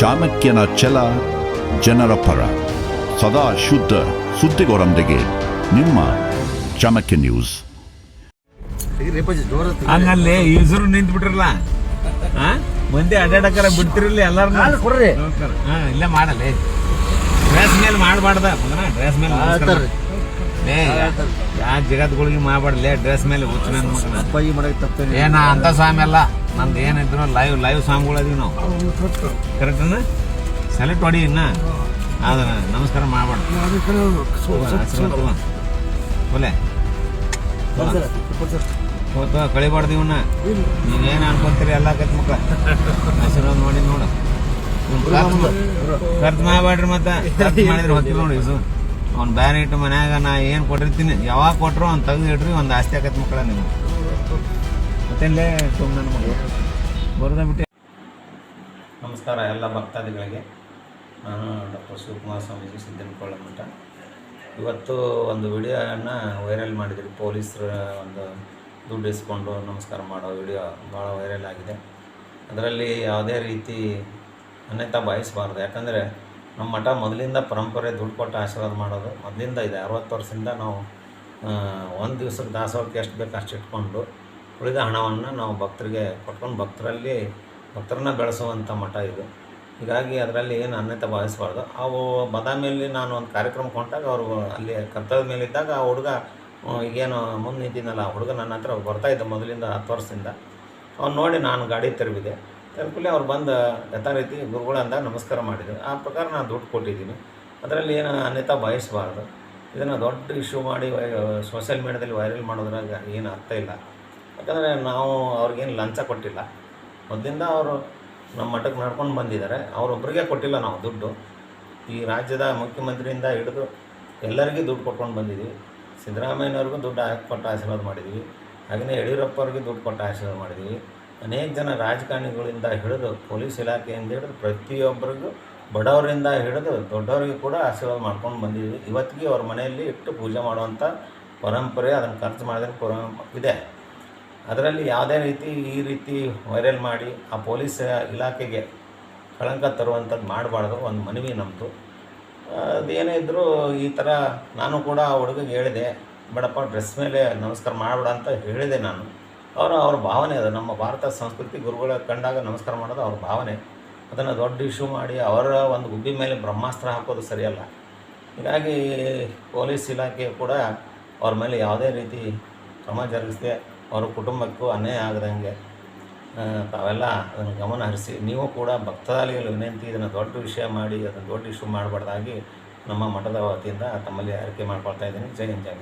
ಚಾಣಕ್ಯನ ಛಲ ಜನರ ಪರ. ಸದಾ ಶುದ್ಧ ಸುದ್ದಿಗೋರೊಂದಿಗೆ ನಿಮ್ಮ ಚಾಣಕ್ಯ ನ್ಯೂಸ್. ಹಂಗಲ್ಲಿ ಯೂಸರು ನಿಂತು ಬಿಟ್ರಲ್ಲ ಮಂದಿ ಅಡ್ಡಾಡಕರ ಬಿಡ್ತಿರಲಿ ಎಲ್ಲಾರು ಕೊಡ್ರಿ. ಹಾ ಇಲ್ಲೇ ಮಾಡಲ್ಲ ಡ್ರೆಸ್ ಮೇಲೆ ಮಾಡಬಾರ್ದ ಮಗನ? ಡ್ರೆಸ್ ಮೇಲೆ. ಲೇ ಯಾ ಜಗತ್ಗಳಿಗೆ ಮಾಡಬಾರ್ದಲೇ ಡ್ರೆಸ್ ಮೇಲೆ ಹುಚ್ಚ ನನ್ನ ಮಗನ. ಏನ ಅಂತ ಸ್ವಾಮಿ ಅಲ್ಲ. ನಮ್ದು ಏನಿದ್ರು ಲೈವ್ ಲೈವ್ ಸಾಂಗ್ಗಳದೀವಿ ನಾವು. ಕರೆಕ್ಟನ ಸೆಲೆಕ್ಟ್ ಹೊಡಿ ಇನ್ನ? ಅದನ್ನ ನಮಸ್ಕಾರ ಮಾಡ್ಬೇಡ. ಒಲೆ. ಹೋತ ಕಳಿಬಾರ್ದು ಇವನ್ನ ನೀವೇನು ಅನ್ಕೊಂತೀರಿ ಎಲ್ಲ ಕತ್ ಮುಖ ಆಶೀರ್ವಾದ ಮಾಡಿ ನೋಡು. ಖರ್ಚು ಮಾಡಬೇಡ್ರಿ ಮತ್ತೆ. ಖರ್ಚು ಮಾಡಿದ್ರೆ ನೋಡಿ ಇದು ಅವ್ನು ಬ್ಯಾರೆ ಇಟ್ಟು ಮನ್ಯಾಗ ನಾ ಏನು ಕೊಟ್ಟಿರ್ತೀನಿ, ಯಾವಾಗ ಕೊಟ್ರು ಅವ್ನು ತೆಗ್ದು ಇಡ್ರಿ, ಒಂದು ಆಸ್ತಿ ಆಕತ್ ಮಕ್ಕಳ ನಿಮ್ಗೆ. ಸುಮ್ಮನೆ ನಮಗೆ ನಮಸ್ಕಾರ ಎಲ್ಲ ಭಕ್ತಾದಿಗಳಿಗೆ. ನಾನು ಡಾಕ್ಟರ್ ಶಿವಕುಮಾರ ಸ್ವಾಮೀಜಿ ಸಿದ್ದನಕೊಳ್ಳ ಮಠ. ಇವತ್ತು ಒಂದು ವಿಡಿಯೋನ ವೈರಲ್ ಮಾಡಿದ್ರು. ಪೊಲೀಸರ ಒಂದು ದುಡ್ಡು ಇಸ್ಕೊಂಡು ನಮಸ್ಕಾರ ಮಾಡೋ ವಿಡಿಯೋ ಭಾಳ ವೈರಲ್ ಆಗಿದೆ. ಅದರಲ್ಲಿ ಯಾವುದೇ ರೀತಿ ಅನ್ಯತಾ ಬಾಯಿಸಬಾರ್ದು ಯಾಕಂದರೆ ನಮ್ಮ ಮಠ ಮೊದಲಿಂದ ಪರಂಪರೆ ದುಡ್ಡು ಕೊಟ್ಟು ಆಶೀರ್ವಾದ ಮಾಡೋದು. ಮೊದಲಿಂದ ಇದೆ. ಅರವತ್ತು ವರ್ಷದಿಂದ ನಾವು ಒಂದು ದಿವ್ಸಕ್ಕೆ ದಾಸೋಹಕ್ಕೆ ಎಷ್ಟು ಬೇಕು ಅಷ್ಟು ಇಟ್ಕೊಂಡು ಉಳಿದ ಹಣವನ್ನು ನಾವು ಭಕ್ತರಿಗೆ ಕೊಟ್ಕೊಂಡು ಭಕ್ತರಲ್ಲಿ ಭಕ್ತರನ್ನ ಬೆಳೆಸುವಂಥ ಮಠ ಇದು. ಹೀಗಾಗಿ ಅದರಲ್ಲಿ ಏನು ಅನ್ಯತೆ ಭಾವಿಸಬಾರ್ದು. ಅವು ಬದಾಮಿಯಲ್ಲಿ ನಾನು ಒಂದು ಕಾರ್ಯಕ್ರಮ ಹೊಂಟಾಗ ಅವರು ಅಲ್ಲಿ ಕರ್ತವ್ಯದ ಮೇಲೆ ಇದ್ದಾಗ ಆ ಹುಡುಗ ಈಗೇನು ಮುಂದೆ ನಿಂತಿದ್ದನಲ್ಲ ಆ ಹುಡುಗ ನನ್ನ ಹತ್ರ ಬರ್ತಾ ಇದ್ದ ಮೊದಲಿಂದ ಹತ್ತು ವರ್ಷದಿಂದ. ಅವ್ನು ನೋಡಿ ನಾನು ಗಾಡಿ ತೆರವಿದೆ. ತೆರಕೂಲೆ ಅವ್ರು ಬಂದು ಯಥಾರೀತಿ ಗುರುಗಳು ಅಂದಾಗ ನಮಸ್ಕಾರ ಮಾಡಿದ್ರು. ಆ ಪ್ರಕಾರ ನಾನು ದುಡ್ಡು ಕೊಟ್ಟಿದ್ದೀನಿ. ಅದರಲ್ಲಿ ಏನು ಅನ್ಯತಾ ಭಾವಿಸಬಾರ್ದು. ಇದನ್ನು ದೊಡ್ಡ ಇಶ್ಯೂ ಮಾಡಿ ಸೋಷಿಯಲ್ ಮೀಡಿಯಾದಲ್ಲಿ ವೈರಲ್ ಮಾಡೋದ್ರಾಗ ಏನು ಅರ್ಥ ಇಲ್ಲ. ಯಾಕಂದರೆ ನಾವು ಅವ್ರಿಗೇನು ಲಂಚ ಕೊಟ್ಟಿಲ್ಲ. ಮೊದಲಿಂದ ಅವರು ನಮ್ಮ ಮಠಕ್ಕೆ ನಡ್ಕೊಂಡು ಬಂದಿದ್ದಾರೆ. ಅವರೊಬ್ಬರಿಗೆ ಕೊಟ್ಟಿಲ್ಲ ನಾವು ದುಡ್ಡು. ಈ ರಾಜ್ಯದ ಮುಖ್ಯಮಂತ್ರಿಯಿಂದ ಹಿಡಿದು ಎಲ್ಲರಿಗೂ ದುಡ್ಡು ಕೊಟ್ಕೊಂಡು ಬಂದಿದ್ದೀವಿ. ಸಿದ್ದರಾಮಯ್ಯನವ್ರಿಗೂ ದುಡ್ಡು ಕೊಟ್ಟು ಆಶೀರ್ವಾದ ಮಾಡಿದ್ದೀವಿ. ಹಾಗೆಯೇ ಯಡಿಯೂರಪ್ಪ ಅವ್ರಿಗೆ ದುಡ್ಡು ಕೊಟ್ಟು ಆಶೀರ್ವಾದ ಮಾಡಿದ್ದೀವಿ. ಅನೇಕ ಜನ ರಾಜಕಾರಣಿಗಳಿಂದ ಹಿಡಿದು ಪೊಲೀಸ್ ಇಲಾಖೆಯಿಂದ ಹಿಡಿದು ಪ್ರತಿಯೊಬ್ಬರಿಗೂ ಬಡವರಿಂದ ಹಿಡಿದು ದೊಡ್ಡವರಿಗೆ ಕೂಡ ಆಶೀರ್ವಾದ ಮಾಡ್ಕೊಂಡು ಬಂದಿದ್ದೀವಿ. ಇವತ್ತಿಗೆ ಅವ್ರ ಮನೆಯಲ್ಲಿ ಇಟ್ಟು ಪೂಜೆ ಮಾಡುವಂಥ ಪರಂಪರೆ ಅದನ್ನು ಖರ್ಚು ಮಾಡಿದ ಪರ ಇದೆ. ಅದರಲ್ಲಿ ಯಾವುದೇ ರೀತಿ ಈ ರೀತಿ ವೈರಲ್ ಮಾಡಿ ಆ ಪೊಲೀಸ್ ಇಲಾಖೆಗೆ ಕಳಂಕ ತರುವಂಥದ್ದು ಮಾಡಬಾರ್ದು, ಒಂದು ಮನವಿ ನಮ್ಮದು ಅದೇನೇ ಇದ್ದರೂ ಈ ಥರ ನಾನು ಕೂಡ ಆ ಹುಡುಗಗೆ ಹೇಳಿದೆ, ಬೇಡಪ್ಪ, ಡ್ರೆಸ್ ಮೇಲೆ ನಮಸ್ಕಾರ ಮಾಡಬೇಡ ಅಂತ ಹೇಳಿದೆ ನಾನು. ಅವರ, ಅವ್ರ ಭಾವನೆ ಅದು. ನಮ್ಮ ಭಾರತ ಸಂಸ್ಕೃತಿ ಗುರುಗಳ ಕಂಡಾಗ ನಮಸ್ಕಾರ ಮಾಡೋದು ಅವ್ರ ಭಾವನೆ. ಅದನ್ನು ದೊಡ್ಡ ಇಶ್ಯೂ ಮಾಡಿ ಅವರ ಒಂದು ಗುಬ್ಬಿ ಮೇಲೆ ಬ್ರಹ್ಮಾಸ್ತ್ರ ಹಾಕೋದು ಸರಿಯಲ್ಲ. ಹೀಗಾಗಿ ಪೊಲೀಸ್ ಇಲಾಖೆ ಕೂಡ ಅವ್ರ ಮೇಲೆ ಯಾವುದೇ ರೀತಿ ಕ್ರಮ ಜರುಗಿಸದೆ ಅವ್ರ ಕುಟುಂಬಕ್ಕೂ ಅನ್ಯಾಯ ಆಗದಂಗೆ ತಾವೆಲ್ಲ ಅದನ್ನು ಗಮನ ಹರಿಸಿ. ನೀವು ಕೂಡ ಭಕ್ತಾದಿಗಳ ವಿನಂತಿ, ಇದನ್ನು ದೊಡ್ಡ ವಿಷಯ ಮಾಡಿ, ಅದನ್ನು ದೊಡ್ಡ ಇಶ್ಯೂ ಮಾಡಬಾರ್ದಾಗಿ ನಮ್ಮ ಮಠದ ವತಿಯಿಂದ ತಮ್ಮಲ್ಲಿ ಆರೈಕೆ ಮಾಡ್ಕೊಳ್ತಾ ಇದ್ದೀನಿ. ಜೈ ಹಿಂದ್, ಜೈ